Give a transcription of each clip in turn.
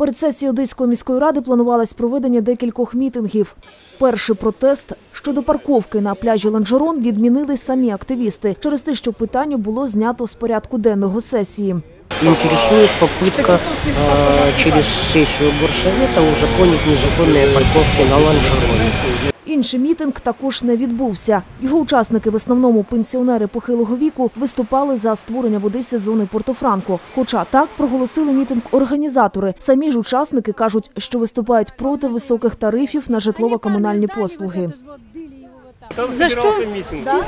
Перед сесією Одеської міської ради планувалось проведення декількох мітингів. Перший протест щодо парковки на пляжі Ланжерон відмінили самі активісти через те, що питання було знято з порядку денного сесії. Интересует попытка э, через сессию горсовета узаконить незаконные парковки на Ланжероне. Інший мітинг також не відбувся. Його учасники, в основному пенсіонери похилого віку, виступали за створення в Одесі зони Портофранко. Хоча так проголосили мітинг організатори. Самі ж учасники кажуть, що виступають проти високих тарифів на житлово-комунальні послуги. За що?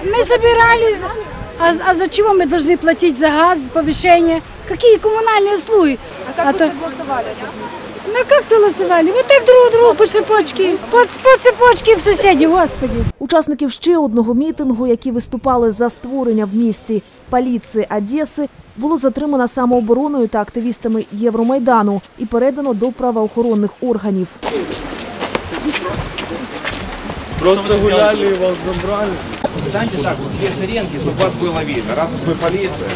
Ми собирались. А, а за чего мы должны платить за газ, повышение? Какие коммунальные услуги? А как вы согласовали? Ну как согласовали? Вот так друг другу по цепочке. По, по цепочке в соседи, господи. Учасників ще одного мітингу, які виступали за створення в місті поліції Одеси, було затримано самообороною та активістами Євромайдану і передано до правоохоронних органів. Просто гуляли и вас забрали. Станьте так, вот две шеренги, чтобы вас было видно. Раз уж вы полиция.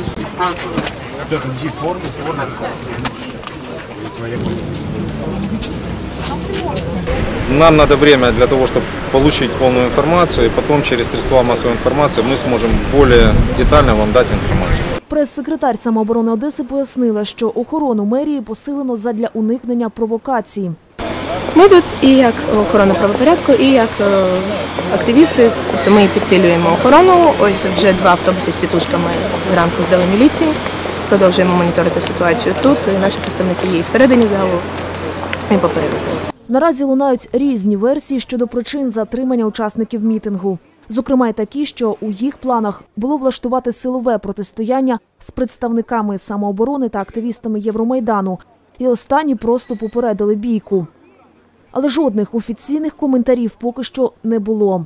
форму, форму. Нам надо время для того, чтобы получить полную информацию, и потом через средства массовой информации мы сможем более детально вам дать информацию. Прес-секретар самооборони Одеси пояснила, що охорону мерії посилено задля уникнення провокацій. Ми тут і як охорона правопорядку, і як е, активісти. Тобто ми підсилюємо охорону. Ось вже два автобуси з тітушками зранку здали міліції. Продовжуємо моніторити ситуацію тут. Наші представники є і всередині залу, і попереду. Наразі лунають різні версії щодо причин затримання учасників мітингу. Зокрема, й такі, що у їх планах було влаштувати силове протистояння з представниками самооборони та активістами Євромайдану, і останні просто попередили бійку. Але жодних офіційних коментарів поки що не було.